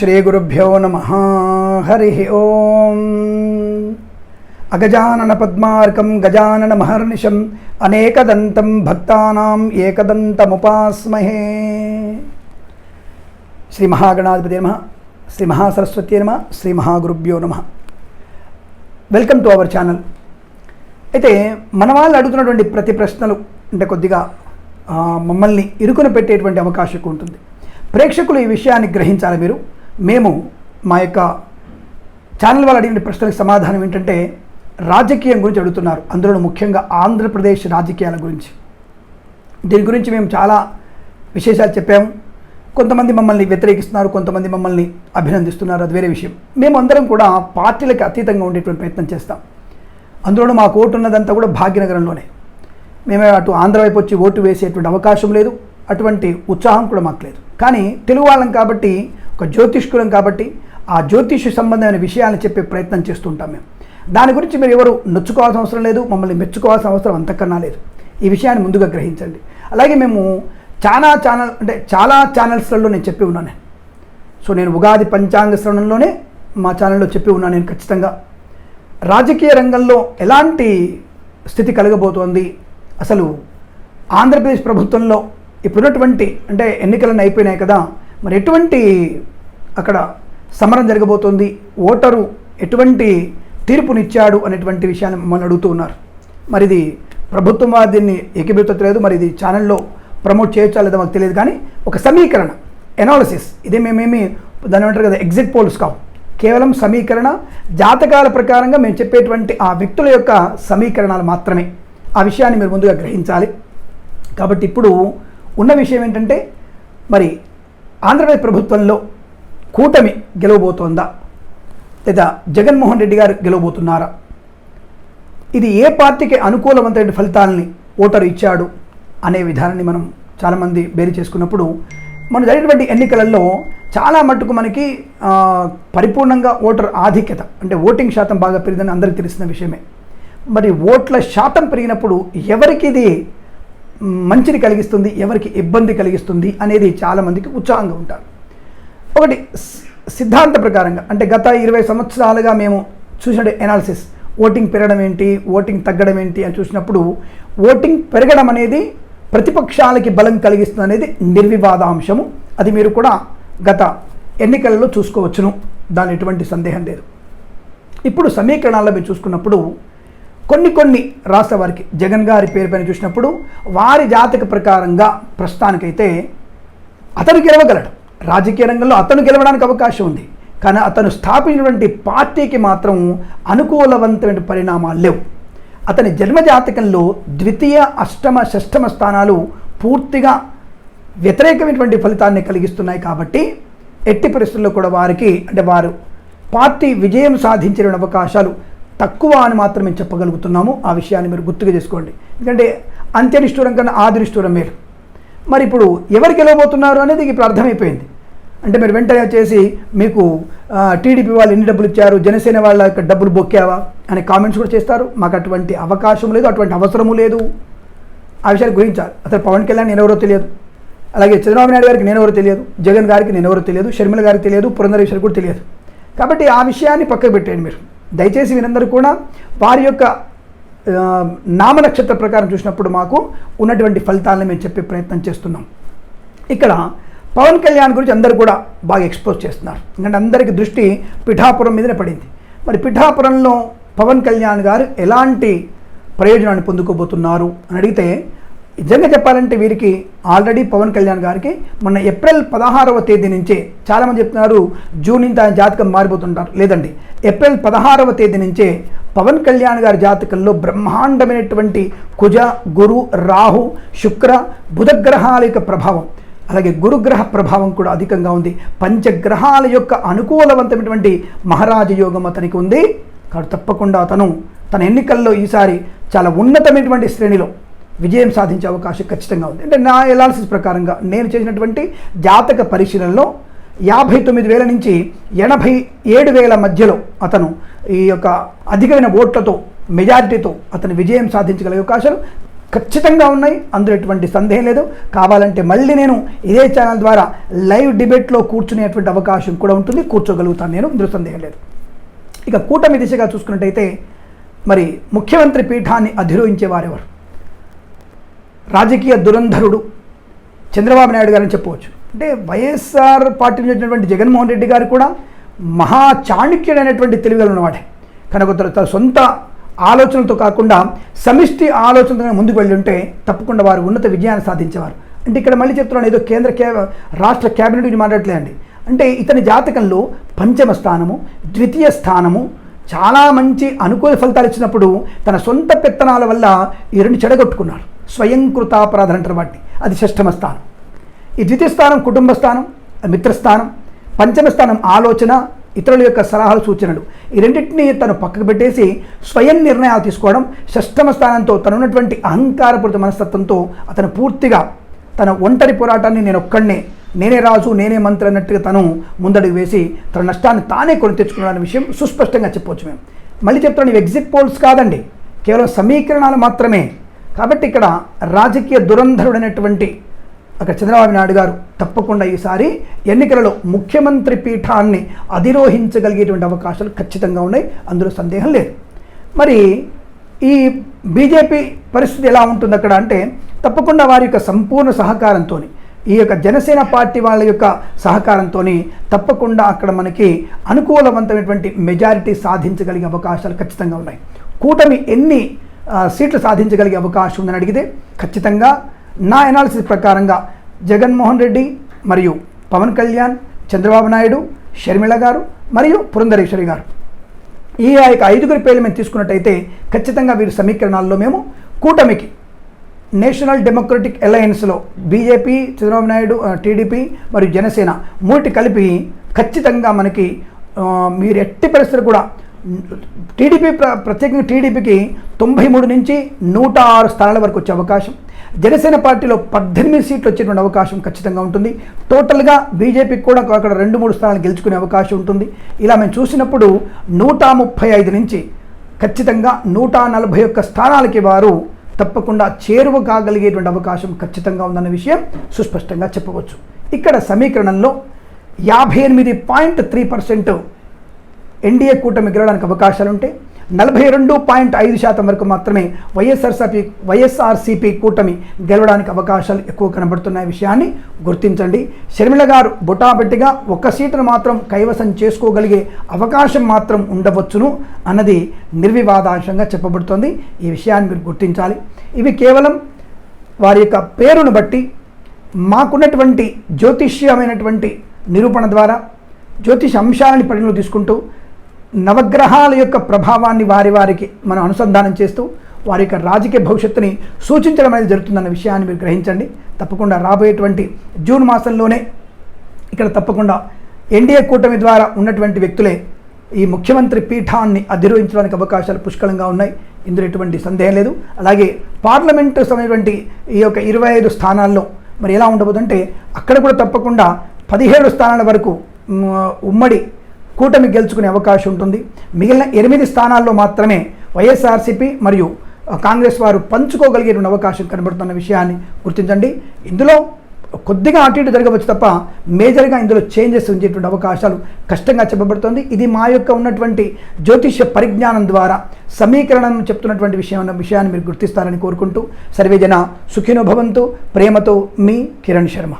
శ్రీగురుభ్యో నమ హరి ఓం అగజానన పద్మార్కం గజానన మహర్నిశం అనేకదంతం భక్తానాం ఏకదంతముపాస్మహే శ్రీ మహాగణాధిపతి నమ శ్రీ మహాసరస్వతి నమ శ్రీ మహాగురుభ్యో నమ వెల్కమ్ టు అవర్ ఛానల్ అయితే మన వాళ్ళు అడుగుతున్నటువంటి ప్రతి ప్రశ్నలు అంటే కొద్దిగా మమ్మల్ని ఇరుకున పెట్టేటువంటి అవకాశం ఉంటుంది. ప్రేక్షకులు ఈ విషయాన్ని గ్రహించాలి మీరు. మేము మా యొక్క ఛానల్ వాళ్ళు అడిగిన ప్రశ్నలకు సమాధానం ఏంటంటే రాజకీయం గురించి అడుగుతున్నారు. అందులో ముఖ్యంగా ఆంధ్రప్రదేశ్ రాజకీయాల గురించి. దీని గురించి మేము చాలా విశేషాలు చెప్పాము కొంతమంది మమ్మల్ని వ్యతిరేకిస్తున్నారు కొంతమంది మమ్మల్ని అభినందిస్తున్నారు. అది వేరే విషయం. మేము అందరం కూడా పార్టీలకు అతీతంగా ఉండేటువంటి ప్రయత్నం చేస్తాం. అందులోనూ మా ఓటు ఉన్నదంతా కూడా భాగ్యనగరంలోనే. మేమే అటు ఆంధ్ర వైపు వచ్చి ఓటు వేసేటువంటి అవకాశం లేదు. అటువంటి ఉత్సాహం కూడా మాకు లేదు. కానీ తెలుగు వాళ్ళం కాబట్టి ఒక జ్యోతిష్కులం కాబట్టి ఆ జ్యోతిష్య సంబంధమైన విషయాలను చెప్పే ప్రయత్నం చేస్తుంటాం మేము. దాని గురించి మీరు ఎవరు నొచ్చుకోవాల్సిన అవసరం లేదు మమ్మల్ని మెచ్చుకోవాల్సిన అవసరం అంతకన్నా లేదు. ఈ విషయాన్ని ముందుగా గ్రహించండి. అలాగే మేము చాలా ఛానల్ అంటే చాలా ఛానల్స్లలో నేను చెప్పి ఉన్నాను. సో నేను ఉగాది పంచాంగ శ్రవణంలోనే మా ఛానల్లో చెప్పి ఉన్నాను నేను ఖచ్చితంగా. రాజకీయ రంగంలో ఎలాంటి స్థితి కలగబోతోంది? అసలు ఆంధ్రప్రదేశ్ ప్రభుత్వంలో ఇప్పుడున్నటువంటి అంటే ఎన్నికలన్నీ అయిపోయినాయి కదా మరి ఎటువంటి అక్కడ సమరం జరగబోతోంది? ఓటరు ఎటువంటి తీర్పునిచ్చాడు అనేటువంటి విషయాన్ని మమ్మల్ని అడుగుతూ ఉన్నారు. మరి ఇది ప్రభుత్వం వారు దీన్ని ఏకీభవించట్లేదు మరి ఇది ఛానల్లో ప్రమోట్ చేయొచ్చా లేదా మాకు తెలియదు. కానీ ఒక సమీకరణ ఎనాలిసిస్ ఇది మేమేమి దాని అంటారు కదా ఎగ్జిట్ పోల్స్ కావు. కేవలం సమీకరణ జాతకాల ప్రకారంగా మేము చెప్పేటువంటి ఆ వ్యక్తుల యొక్క సమీకరణాలు మాత్రమే. ఆ విషయాన్ని మీరు ముందుగా గ్రహించాలి. కాబట్టి ఇప్పుడు ఉన్న విషయం ఏంటంటే మరి ఆంధ్రప్రదేశ్ ప్రభుత్వంలో కూటమి గెలవబోతోందా? లేదా జగన్మోహన్ రెడ్డి గారు గెలవబోతున్నారా? ఇది ఏ పార్టీకి అనుకూలవంతమైన ఫలితాలని ఓటరు ఇచ్చాడు అనే విధానాన్ని మనం చాలామంది బేరు చేసుకున్నప్పుడు మన జరిగినటువంటి ఎన్నికలలో చాలా మట్టుకు మనకి పరిపూర్ణంగా ఓటర్ ఆధిక్యత అంటే ఓటింగ్ శాతం బాగా పెరిగిందని అందరికీ తెలిసిన విషయమే. మరి ఓట్ల శాతం పెరిగినప్పుడు ఎవరికి ఇది మంచిని కలిగిస్తుంది ఎవరికి ఇబ్బంది కలిగిస్తుంది అనేది చాలామందికి ఉత్సాహంగా ఉంటారు. ఒకటి సిద్ధాంత ప్రకారంగా అంటే గత ఇరవై సంవత్సరాలుగా మేము చూసిన ఎనాలిసిస్ ఓటింగ్ పెరగడం ఏంటి ఓటింగ్ తగ్గడం ఏంటి అని చూసినప్పుడు ఓటింగ్ పెరగడం అనేది ప్రతిపక్షాలకి బలం కలిగిస్తుంది అనేది నిర్వివాదాంశము. అది మీరు కూడా గత ఎన్నికలలో చూసుకోవచ్చును. దాని ఎటువంటి సందేహం లేదు. ఇప్పుడు సమీకరణాల్లో మీరు చూసుకున్నప్పుడు కొన్ని కొన్ని రాష్ట్ర వారికి జగన్ గారి పేరు పైన చూసినప్పుడు వారి జాతక ప్రకారంగా ప్రస్తుతానికైతే అతను గెలవగలడు. రాజకీయ రంగంలో అతను గెలవడానికి అవకాశం ఉంది. కానీ అతను స్థాపించినటువంటి పార్టీకి మాత్రం అనుకూలవంతమైన పరిణామాలు లేవు. అతని జన్మజాతకంలో ద్వితీయ అష్టమ షష్టమ స్థానాలు పూర్తిగా వ్యతిరేకమైనటువంటి ఫలితాన్ని కలిగిస్తున్నాయి కాబట్టి ఎట్టి పరిస్థితుల్లో కూడా వారికి అంటే వారు పార్టీ విజయం సాధించిన అవకాశాలు తక్కువ అని మాత్రమే చెప్పగలుగుతున్నాము. ఆ విషయాన్ని మీరు గుర్తుగా చేసుకోండి. ఎందుకంటే అంత్యనిష్ఠూరం కన్నా ఆదినిష్ఠూరం మేలు. మరి ఇప్పుడు ఎవరు గెలవబోతున్నారు అనేది ఇప్పుడు అర్థమైపోయింది. అంటే మీరు వెంటనే వచ్చేసి మీకు టీడీపీ వాళ్ళు ఎన్ని డబ్బులు ఇచ్చారు జనసేన వాళ్ళ యొక్క డబ్బులు బొక్కావా అనే కామెంట్స్ కూడా చేస్తారు. మాకు అటువంటి అవకాశం లేదు అటువంటి అవసరము లేదు. ఆ విషయాన్ని గురించాలి అసలు పవన్ కళ్యాణ్ నేను ఎవరో తెలియదు. అలాగే చంద్రబాబు నాయుడు గారికి నేను ఎవరో తెలియదు. జగన్ గారికి నేను ఎవరో తెలియదు. షర్మిల గారికి తెలియదు. పురంధరేశ్వరి కూడా తెలియదు. కాబట్టి ఆ విషయాన్ని పక్కకు పెట్టేయండి మీరు. దయచేసి వీరందరూ కూడా వారి యొక్క నామ నక్షత్ర ప్రకారం చూసినప్పుడు మాకు ఉన్నటువంటి ఫలితాలను మేము చెప్పే ప్రయత్నం చేస్తున్నాం. ఇక్కడ పవన్ కళ్యాణ్ గురించి అందరూ కూడా బాగా ఎక్స్పోజ్ చేస్తున్నారు. ఎందుకంటే అందరికీ దృష్టి పిఠాపురం మీదనే పడింది. మరి పిఠాపురంలో పవన్ కళ్యాణ్ గారు ఎలాంటి ప్రయోజనాన్ని పొందుకోబోతున్నారు అని అడిగితే నిజంగా చెప్పాలంటే వీరికి ఆల్రెడీ పవన్ కళ్యాణ్ గారికి మొన్న ఏప్రిల్ పదహారవ తేదీ నుంచే చాలామంది చెప్తున్నారు జూన్ నుంచి ఆయన జాతకం మారిపోతుంటారు. లేదండి ఏప్రిల్ పదహారవ తేదీ నుంచే పవన్ కళ్యాణ్ గారి జాతకంలో బ్రహ్మాండమైనటువంటి కుజ గురు రాహు శుక్ర బుధగ్రహాల యొక్క ప్రభావం అలాగే గురుగ్రహ ప్రభావం కూడా అధికంగా ఉంది. పంచగ్రహాల యొక్క అనుకూలవంతమైనటువంటి మహారాజ యోగం అతనికి ఉంది. కాబట్టి తప్పకుండా అతను తన ఎన్నికల్లో ఈసారి చాలా ఉన్నతమైనటువంటి శ్రేణిలో విజయం సాధించే అవకాశం ఖచ్చితంగా ఉంది. అంటే నా ఎనాలిసిస్ ప్రకారంగా నేను చేసినటువంటి జాతక పరిశీలనలో యాభై తొమ్మిది వేల నుంచి ఎనభై ఏడు వేల మధ్యలో అతను ఈ యొక్క అధికమైన ఓట్లతో మెజారిటీతో అతను విజయం సాధించగలిగే అవకాశాలు ఖచ్చితంగా ఉన్నాయి. అందులో ఎటువంటి సందేహం లేదు. కావాలంటే మళ్ళీ నేను ఇదే ఛానల్ ద్వారా లైవ్ డిబేట్లో కూర్చునేటువంటి అవకాశం కూడా ఉంటుంది. కూర్చోగలుగుతాను నేను. ఇందులో సందేహం లేదు. ఇక కూటమి దిశగా చూసుకున్నట్టయితే మరి ముఖ్యమంత్రి పీఠాన్ని అధిరోహించే వారెవరు? రాజకీయ దురంధరుడు చంద్రబాబు నాయుడు గారని చెప్పవచ్చు. అంటే వైఎస్ఆర్ పార్టీ నుంచి జగన్మోహన్ రెడ్డి గారు కూడా మహా చాణక్యుడైనటువంటి తెలివిగల ఉన్నవాడే. కనుక తన తన సొంత ఆలోచనలతో కాకుండా సమిష్టి ఆలోచనతో ముందుకు వెళ్ళి ఉంటే తప్పకుండా వారు ఉన్నత విజయాన్ని సాధించేవారు. అంటే ఇక్కడ మళ్ళీ చెప్తున్నాను ఏదో కేంద్ర క్యా రాష్ట్ర క్యాబినెట్ గురించి మాట్లాడలేదండి అంటే ఇతని జాతకంలో పంచమ స్థానము ద్వితీయ స్థానము చాలా మంచి అనుకూల ఫలితాలు ఇచ్చినప్పుడు తన సొంత పెత్తనాల వల్ల ఈ రెండు చెడగొట్టుకున్నాడు స్వయంకృతాపరాధన అంటారు వాటిని. అది షష్టమ స్థానం. ఈ ద్వితీయ స్థానం కుటుంబ స్థానం మిత్రస్థానం పంచమ స్థానం ఆలోచన ఇతరుల యొక్క సలహాలు సూచనలు. ఈ రెండింటినీ తను పక్కకు పెట్టేసి స్వయం నిర్ణయాలు తీసుకోవడం షష్టమ స్థానంతో తనున్నటువంటి అహంకారపూరిత మనస్తత్వంతో అతను పూర్తిగా తన ఒంటరి పోరాటాన్ని నేను ఒక్కడినే నేనే రాజు నేనే మంత్రి అన్నట్టుగా తను ముందడుగు వేసి తన నష్టాన్ని తానే కొని తెచ్చుకున్నాడనే విషయం సుస్పష్టంగా చెప్పవచ్చు మేము. మళ్ళీ చెప్తాను ఇవి ఎగ్జిట్ పోల్స్ కాదండి. కేవలం సమీకరణాలు మాత్రమే. కాబట్టి ఇక్కడ రాజకీయ దురంధరుడైనటువంటి అక్కడ చంద్రబాబు నాయుడు గారు తప్పకుండా ఈసారి ఎన్నికలలో ముఖ్యమంత్రి పీఠాన్ని అధిరోహించగలిగేటువంటి అవకాశాలు ఖచ్చితంగా ఉన్నాయి. అందులో సందేహం లేదు. మరి ఈ బీజేపీ పరిస్థితి ఎలా ఉంటుంది అక్కడ అంటే తప్పకుండా వారి యొక్క సంపూర్ణ సహకారంతో ఈ యొక్క జనసేన పార్టీ వాళ్ళ యొక్క సహకారంతో తప్పకుండా అక్కడ మనకి అనుకూలవంతమైనటువంటి మెజారిటీ సాధించగలిగే అవకాశాలు ఖచ్చితంగా ఉన్నాయి. కూటమి ఎన్ని సీట్లు సాధించగలిగే అవకాశం ఉందని అడిగితే ఖచ్చితంగా నా ఎనాలిసిస్ ప్రకారంగా జగన్మోహన్ రెడ్డి మరియు పవన్ కళ్యాణ్ చంద్రబాబు నాయుడు షర్మిళ గారు మరియు పురంధరేశ్వరి గారు. ఈ ఆ యొక్క ఐదుగురి పేర్లు మేము తీసుకున్నట్టయితే ఖచ్చితంగా వీరి సమీకరణాల్లో మేము కూటమికి నేషనల్ డెమోక్రటిక్ అలయన్స్లో బీజేపీ చంద్రబాబు నాయుడు టీడీపీ మరియు జనసేన మూటి కలిపి ఖచ్చితంగా మనకి మీరు ఎట్టి పరిస్థితులు కూడా టీడీపీ ప్ర ప్రత్యేకంగా టీడీపీకి తొంభై మూడు నుంచి నూట ఆరు స్థానాల వరకు వచ్చే అవకాశం. జనసేన పార్టీలో పద్దెనిమిది సీట్లు వచ్చేటువంటి అవకాశం ఖచ్చితంగా ఉంటుంది. టోటల్గా బీజేపీకి కూడా అక్కడ రెండు మూడు స్థానాలు గెలుచుకునే అవకాశం ఉంటుంది. ఇలా మేము చూసినప్పుడు నూట ముప్పై ఐదు నుంచి ఖచ్చితంగా నూట నలభై ఒక్క స్థానాలకి వారు తప్పకుండా చేరువ కాగలిగేటువంటి అవకాశం ఖచ్చితంగా ఉందన్న విషయం సుస్పష్టంగా చెప్పవచ్చు. ఇక్కడ సమీకరణంలో యాభై ఎనిమిది పాయింట్ త్రీ పర్సెంట్ ఎన్డీఏ కూటమి గెలవడానికి అవకాశాలు ఉంటే నలభై రెండు పాయింట్ ఐదు శాతం వరకు మాత్రమే వైఎస్ఆర్సీపీ వైఎస్ఆర్సీపీ కూటమి గెలవడానికి అవకాశాలు ఎక్కువ కనబడుతున్న విషయాన్ని గుర్తించండి. షర్మిల గారు బుటాబెట్టిగా ఒక్క సీటును మాత్రం కైవసం చేసుకోగలిగే అవకాశం మాత్రం ఉండవచ్చును అన్నది నిర్వివాదాంశంగా చెప్పబడుతోంది. ఈ విషయాన్ని మీరు గుర్తించాలి. ఇవి కేవలం వారి యొక్క పేరును బట్టి మాకున్నటువంటి జ్యోతిష్యమైనటువంటి నిరూపణ ద్వారా జ్యోతిష అంశాలని పరిగణలో తీసుకుంటూ నవగ్రహాల యొక్క ప్రభావాన్ని వారి వారికి మనం అనుసంధానం చేస్తూ వారి యొక్క రాజకీయ భవిష్యత్తుని సూచించడం అనేది జరుగుతుందన్న విషయాన్ని మీరు గ్రహించండి. తప్పకుండా రాబోయేటువంటి జూన్ మాసంలోనే ఇక్కడ తప్పకుండా ఎన్డీఏ కూటమి ద్వారా ఉన్నటువంటి వ్యక్తులే ఈ ముఖ్యమంత్రి పీఠాన్ని అధిరోహించడానికి అవకాశాలు పుష్కలంగా ఉన్నాయి. ఇందులో ఎటువంటి సందేహం లేదు. అలాగే పార్లమెంటు సమయటువంటి ఈ యొక్క ఇరవై ఐదు స్థానాల్లో మరి ఎలా ఉండబోదంటే అక్కడ కూడా తప్పకుండా పదిహేడు స్థానాల వరకు ఉమ్మడి కూటమి గెలుచుకునే అవకాశం ఉంటుంది. మిగిలిన ఎనిమిది స్థానాల్లో మాత్రమే వైఎస్ఆర్సీపీ మరియు కాంగ్రెస్ వారు పంచుకోగలిగేటువంటి అవకాశం కనబడుతున్న విషయాన్ని గుర్తించండి. ఇందులో కొద్దిగా అటు ఇటు జరగవచ్చు తప్ప మేజర్గా ఇందులో చేంజెస్ ఉంచేటువంటి అవకాశాలు కష్టంగా చెప్పబడుతుంది. ఇది మా యొక్క ఉన్నటువంటి జ్యోతిష్య పరిజ్ఞానం ద్వారా సమీకరణం చెప్తున్నటువంటి విషయం అన్న విషయాన్ని మీరు గుర్తిస్తారని కోరుకుంటూ. సర్వేజన సుఖినో భవంతు. ప్రేమతో మీ కిరణ్ శర్మ.